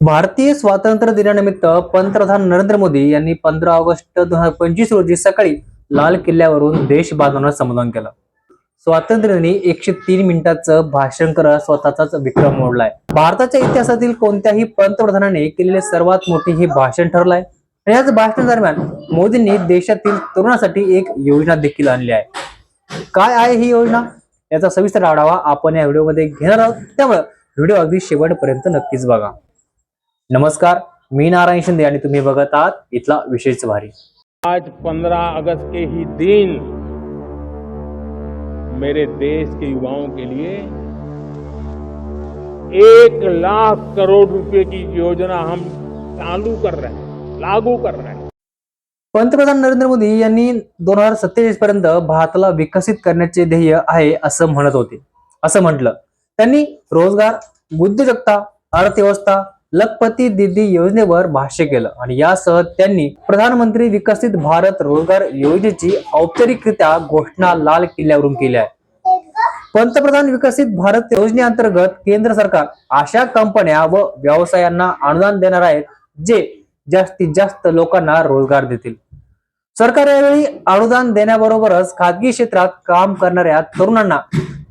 भारतीय स्वातंत्र्य दिनानिमित्त पंतप्रधान नरेंद्र मोदी यांनी पंधरा ऑगस्ट दोन हजार पंचवीस रोजी सकाळी लाल किल्ल्यावरून देश बांधवण्यास संबोधन केलं. स्वातंत्र्य दिनी एकशे तीन मिनिटाचं भाषण करत स्वतःचाच विक्रम मोडलाय. भारताच्या इतिहासातील कोणत्याही पंतप्रधानाने केलेले सर्वात मोठे हे भाषण ठरलंय. याच भाषण दरम्यान मोदींनी देशातील तरुणासाठी एक योजना देखील आणली आहे. काय आहे ही योजना? याचा सविस्तर आढावा आपण या व्हिडिओमध्ये घेणार आहोत. त्यामुळे व्हिडिओ अगदी शेवटपर्यंत नक्कीच बघा. नमस्कार मी नारायण शिंदे आणि तुम्ही बघत आहात इथला विशेष भारी आज 15 अगस्त के ही दिन मेरे देश के युवाओं के लिए एक लाख करोड़ रुपए की योजना हम चालू कर रहे हैं लागू कर रहे हैं। पंतप्रधान नरेंद्र मोदी यांनी दोन हजार सत्तेचाळीस पर्यंत भारताला विकसित करण्याचे ध्येय आहे असं म्हणत होते. असं म्हटलं. त्यांनी रोजगार उद्योजकता अर्थव्यवस्था लखपती दिदी योजनेवर भाष्य केलं आणि यासह त्यांनी प्रधानमंत्री विकसित भारत रोजगार योजनेची औपचारिकरित्या घोषणा लाल किल्ल्यावरून केली आहे पंतप्रधान विकसित भारत योजनेअंतर्गत केंद्र सरकार अशा कंपन्या व व्यवसायांना अनुदान देणार आहेत जे जास्तीत जास्त लोकांना रोजगार देतील. सरकार यावेळी अनुदान देण्याबरोबरच खाजगी क्षेत्रात काम करणाऱ्या तरुणांना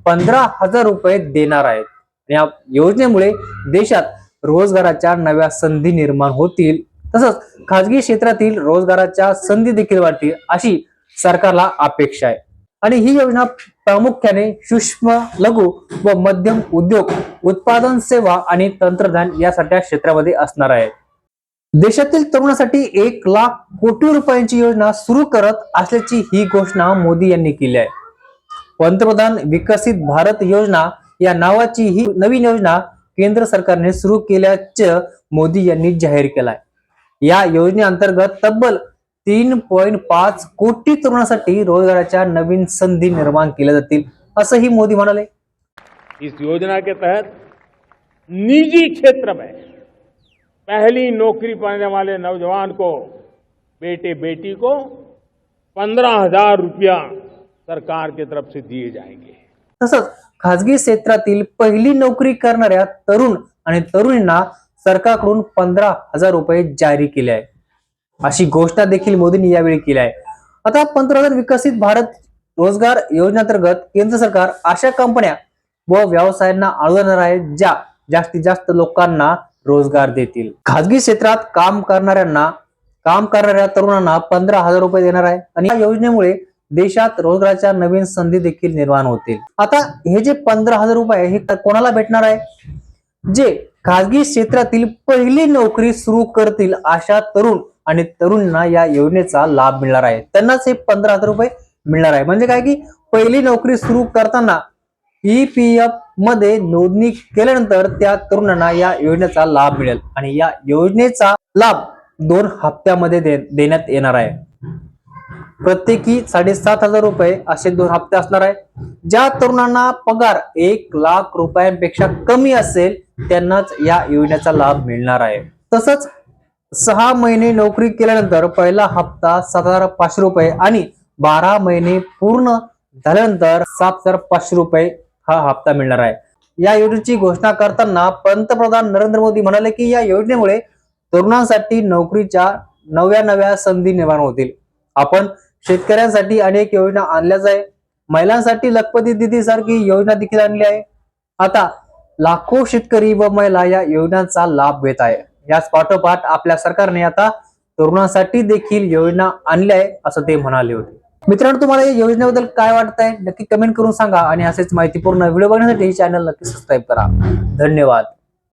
पंधरा हजार रुपये देणार आहेत. या योजनेमुळे देशात रोजगाराच्या नव्या संधी निर्माण होतील. तसंच खाजगी क्षेत्रातील रोजगाराच्या संधी देखील वाढतील अशी सरकारला अपेक्षा आहे. आणि ही योजना प्रामुख्याने सूक्ष्म लघु व मध्यम उद्योग उत्पादन सेवा आणि तंत्रज्ञान यासारख्या क्षेत्रामध्ये असणार आहे देशातील तरुणासाठी एक लाख कोटी रुपयांची योजना सुरू करत असल्याची ही घोषणा मोदी यांनी केली आहे. पंतप्रधान विकसित भारत योजना या नावाची ही नवीन योजना केंद्र सरकारने सुरू केल्याचं मोदी यांनी जाहीर केलाय. या योजनेअंतर्गत तब्बल तीन पॉईंट पाच कोटी तरुणांसाठी रोजगाराच्या नवीन संधी निर्माण केल्या जातील असंही मोदी म्हणाले. इस योजना के तहत निजी क्षेत्र में पहली नौकरी पाने वाले नौजवान को बेटे बेटी को पंद्रह हजार रुपया सरकार की तरफ से दिए जाएंगे। तसंच खाजगी क्षेत्रातील पहिली नोकरी करणाऱ्या तरुण आणि तरुणींना सरकारकडून पंधरा हजार रुपये जारी केले आहे. अशी घोषणा देखील मोदींनी यावेळी केली आहे. आता पंतप्रधान विकसित भारत रोजगार योजनेअंतर्गत केंद्र सरकार अशा कंपन्या व व्यवसायांना अनुदान आहे ज्या जास्तीत जास्त लोकांना रोजगार देतील. खाजगी क्षेत्रात काम करणाऱ्यांना काम करणाऱ्या तरुणांना पंधरा हजार रुपये देणार आहे. आणि या योजनेमुळे देशात रोजगाराच्या नवीन संधी देखील निर्माण होतील. आता हे जे पंधरा हजार रुपये हे कोणाला भेटणार आहे? जे खाजगी क्षेत्रातील पहिली नोकरी सुरू करतील अशा तरुण आणि तरुणींना या योजनेचा लाभ मिळणार आहे. त्यांनाच हे पंधरा हजार रुपये मिळणार आहे. म्हणजे काय की पहिली नोकरी सुरू करताना ई पी एफमध्ये नोंदणी केल्यानंतर त्या तरुणांना या योजनेचा लाभ मिळेल. आणि या योजनेचा लाभ दोन हप्त्यामध्ये दे- देण्यात येणार आहे. प्रत्येकी साडेसात हजार रुपये असे दोन हप्ते असणार आहे. ज्या तरुणांना पगार एक लाख रुपयांपेक्षा कमी असेल त्यांनाच या योजनेचा लाभ मिळणार आहे. तसंच सहा महिने नोकरी केल्यानंतर पहिला हप्ता सात हजार पाचशे रुपये आणि बारा महिने पूर्ण झाल्यानंतर सात हजार पाचशे रुपये हा हप्ता मिळणार आहे. या योजनेची घोषणा करताना पंतप्रधान नरेंद्र मोदी म्हणाले की या योजनेमुळे तरुणांसाठी नोकरीच्या नव्या नव्या संधी निर्माण होतील. आपण शेतकऱ्यांसाठी अनेक योजना आणल्याच आहे. महिलांसाठी लखपती दिदी सारखी योजना देखील आणली आहे. आता लाखो शेतकरी व महिला या योजनांचा लाभ घेत आहे. याच पाठोपाठ आपल्या सरकारने आता तरुणांसाठी देखील योजना आणली आहे असं ते म्हणाले होते. मित्रांनो तुम्हाला या योजनेबद्दल काय वाटतंय? नक्की कमेंट करून सांगा आणि असेच माहितीपूर्ण व्हिडिओ बघण्यासाठी चॅनल नक्की सबस्क्राईब करा. धन्यवाद.